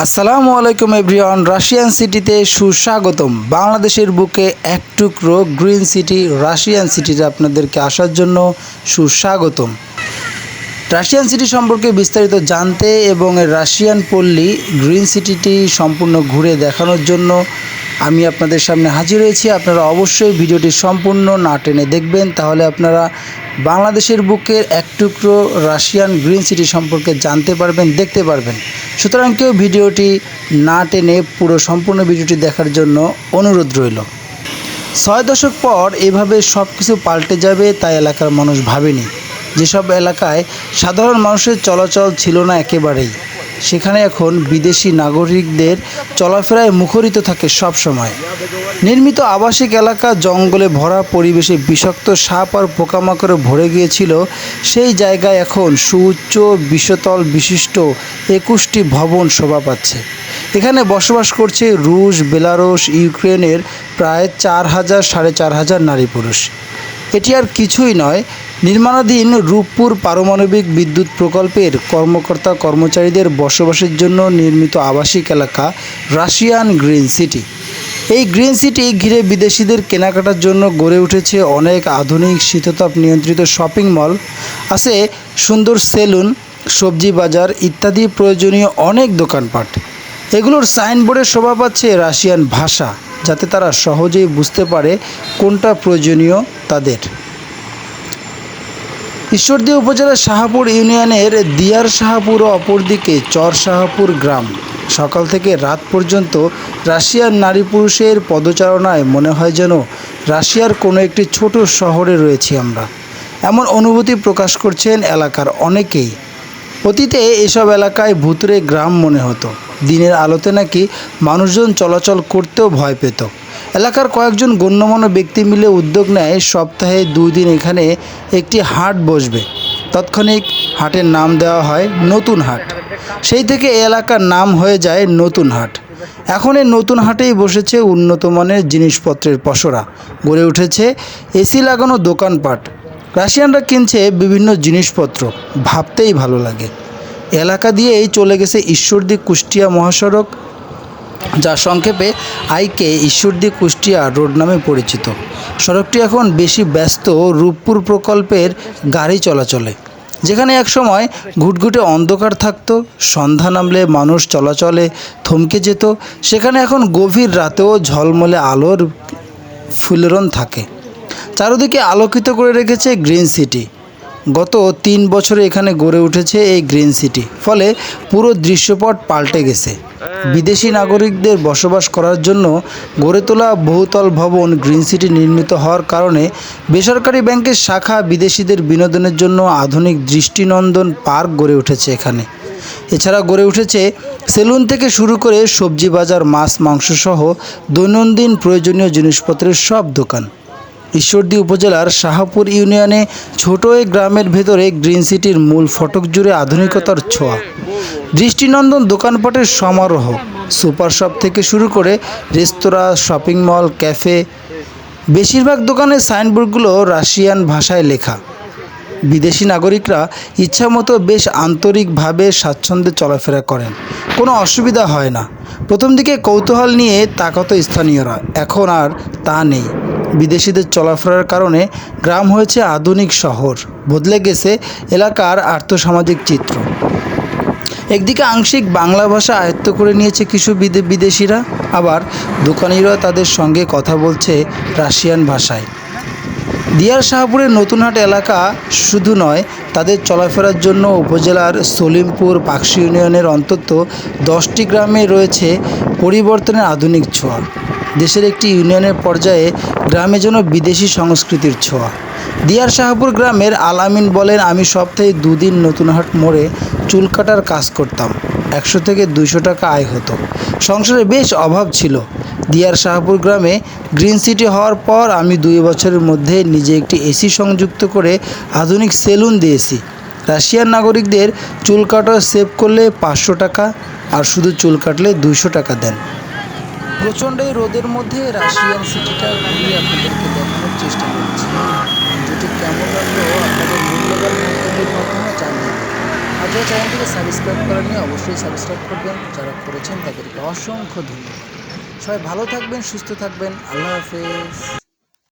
আসসালামু আলাইকুম everyone, Russian সিটিতে সুস্বাগতম। বাংলাদেশের বুকে এক টুকরো গ্রিন সিটি, রাশিয়ান সিটিতে আপনাদেরকে আসার জন্য সুস্বাগতম। রাশিয়ান সিটি সম্পর্কে বিস্তারিত জানতে এবং রাশিয়ান পল্লী গ্রিন সিটিটি সম্পূর্ণ ঘুরে দেখানোর জন্য আমি আপনাদের সামনে হাজির হয়েছি। আপনারা অবশ্যই ভিডিওটি সম্পূর্ণ না টেনে দেখবেন, তাহলে আপনারা বাংলাদেশের বুকের এক টুকরো রাশিয়ান গ্রিন সিটি সম্পর্কে জানতে পারবেন, দেখতে পারবেন। সুতরাং কেউ ভিডিওটি না টেনে পুরো সম্পূর্ণ ভিডিওটি দেখার জন্য অনুরোধ রইল। ছয় দশক পর এভাবে সব কিছু পাল্টে যাবে তাই এলাকার মানুষ ভাবেনি। যেসব এলাকায় সাধারণ মানুষের চলাচল ছিল না একেবারেই। সেখানে এখন বিদেশি নাগরিকদের চলাফেরায় মুখরিত থাকে সব সময়। নির্মিত আবাসিক এলাকা জঙ্গলে ভরা পরিবেশে বিষাক্ত সাপ আর পোকামাকড়ে ভরে গিয়েছিল, সেই জায়গায় এখন সুউচ্চ বিশ্বতল বিশিষ্ট একুশটি ভবন শোভা পাচ্ছে। এখানে বসবাস করছে রুশ, বেলারুশ, ইউক্রেনের প্রায় চার হাজার সাড়ে চার হাজার নারী পুরুষ। এটি আর কিছুই নয় নির্মাণাধীন রূপপুর পারমাণবিক বিদ্যুৎ প্রকল্পের কর্মকর্তা কর্মচারীদের বসবাসের জন্য নির্মিত আবাসিক এলাকা রাশিয়ান গ্রিন সিটি। এই গ্রিন সিটি ঘিরে বিদেশিদের কেনাকাটার জন্য গড়ে উঠেছে অনেক আধুনিক শীততাপ নিয়ন্ত্রিত শপিং মল। আছে সুন্দর সেলুন, সবজি বাজার ইত্যাদি প্রয়োজনীয় অনেক দোকানপাট। এগুলোর সাইনবোর্ডে শোভা পাচ্ছে রাশিয়ান ভাষা, যাতে তারা সহজেই বুঝতে পারে কোনটা প্রয়োজনীয় তাদের। ঈশ্বরদী উপজেলার শাহাপুর ইউনিয়নের দিয়ার শাহাপুর ও অপরদিকে চর শাহাপুর গ্রাম। সকাল থেকে রাত পর্যন্ত রাশিয়ার নারী পুরুষের পদচারণায় মনে হয় যেন রাশিয়ার কোনো একটি ছোট শহরে রয়েছি আমরা। এমন অনুভূতি প্রকাশ করছেন এলাকার অনেকেই। অতীতে এসব এলাকায় ভুতুরে গ্রাম মনে হতো। দিনের আলোতে নাকি মানুষজন চলাচল করতেও ভয় পেত। এলাকার কয়েকজন গণ্যমান্য ব্যক্তি মিলে উদ্যোগ নেয়, সপ্তাহে দুই দিন এখানে একটি হাট বসবে। তাৎক্ষণিক হাটের নাম দেওয়া হয় নতুন হাট। সেই থেকে এই এলাকার নাম হয়ে যায় নতুন হাট। এখন এই নতুন হাটেই বসেছে উন্নত মানের জিনিসপত্রের পসরা। গড়ে উঠেছে এসি লাগানো দোকানপাট। রাশিয়ানরা কিনছে বিভিন্ন জিনিসপত্র। ভাবতেই ভালো লাগে। এলাকা দিয়েই চলে গেছে ঈশ্বরদী কুষ্টিয়া মহাসড়ক। যা সংক্ষেপে আইকে ঈশ্বরদী কুষ্টিয়া রোড নামে পরিচিত। সড়কটি এখন বেশি ব্যস্ত রূপপুর প্রকল্পের গাড়ি চলাচলে, যেখানে একসময় ঘুটঘুটে অন্ধকার থাকত, সন্ধ্যা নামলে মানুষ চলাচলে থমকে যেত, সেখানে এখন গভীর রাতেও ঝলমলে আলোর ফুলরন থাকে। চারদিকে আলোকিত করে রেখেছে গ্রিন সিটি। গত তিন বছরে এখানে গড়ে উঠেছে এই গ্রিন সিটি। ফলে পুরো দৃশ্যপট পাল্টে গেছে। বিদেশি নাগরিকদের বসবাস করার জন্য গড়ে তোলা বহুতল ভবন গ্রিন সিটি নির্মিত হওয়ার কারণে বেসরকারি ব্যাংকের শাখা বিদেশিদের বিনোদনের জন্য আধুনিক দৃষ্টিনন্দন পার্ক গড়ে উঠেছে এখানে। এছাড়া গড়ে উঠেছে সেলুন থেকে শুরু করে সবজি বাজার, মাছ মাংস সহ দৈনন্দিন প্রয়োজনীয় জিনিসপত্রের সব দোকান। ঈশ্বরদী উপজেলার শাহপুর ইউনিয়নে ছোট এই গ্রামের ভেতরে গ্রিন সিটির মূল ফটক জুড়ে আধুনিকতার ছোঁয়া। দৃষ্টিনন্দন দোকানপাটের সমারোহ। সুপার শপ থেকে শুরু করে রেস্তোরাঁ, শপিং মল, ক্যাফে, বেশিরভাগ দোকানের সাইনবোর্ডগুলো রাশিয়ান ভাষায় লেখা। বিদেশি নাগরিকরা ইচ্ছামতো বেশ আন্তরিকভাবে স্বাচ্ছন্দ্যে চলাফেরা করেন। কোনো অসুবিধা হয় না। প্রথম দিকে কৌতূহল নিয়ে তাকাতো স্থানীয়রা। এখন আর তা নেই। বিদেশিদের চলাফেরার কারণে গ্রাম হয়েছে আধুনিক শহর। বদলে গেছে এলাকার আর্থসামাজিক চিত্র। একদিকে আংশিক বাংলা ভাষা আয়ত্ত করে নিয়েছে কিছু বিদে- বিদেশিরা, আবার দোকানিরা তাদের সঙ্গে কথা বলছে রাশিয়ান ভাষায়। দিয়ার শাহপুরের নতুনহাট এলাকা শুধু নয়, তাদের চলাফেরার জন্য উপজেলার সলিমপুর পাকশি ইউনিয়নের অন্তত দশটি গ্রামে রয়েছে পরিবর্তনের আধুনিক ছোঁয়া। দেশের একটি ইউনিয়নের পর্যায়ে গ্রামে যেন বিদেশি সংস্কৃতির ছোঁয়া। দিয়ার শাহপুর গ্রামের আলামিন বলেন, আমি সপ্তাহে দুদিন নতুনহাট মোড়ে চুল কাটার কাজ করতাম। একশো থেকে দুইশো টাকা আয় হতো। সংসারে বেশ অভাব ছিল। দিয়ার শাহপুর গ্রামে গ্রিন সিটি হওয়ার পর আমি দুই বছরের মধ্যে নিজে একটি এসি সংযুক্ত করে আধুনিক সেলুন দিয়েছি। রাশিয়ান নাগরিকদের চুল কাটা সেভ করলে পাঁচশো টাকা আর শুধু চুল কাটলে দুইশো টাকা দেন। প্রচণ্ড এই রোদের মধ্যে রাশিয়ান সিটিটা ঘুরিয়ে আপনাদেরকে দেখানোর চেষ্টা করছি। যদি কেমন লাগল আপনাদের মূল্যবান মন্তব্যের মাধ্যমে জানিয়ে। আর যারা চ্যানেলটিকে সাবস্ক্রাইব করেননি, অবশ্যই সাবস্ক্রাইব করবেন। যারা করেছেন তাদেরকে অসংখ্য ধন্যবাদ। সবাই ভালো থাকবেন, সুস্থ থাকবেন। আল্লাহ হাফেজ।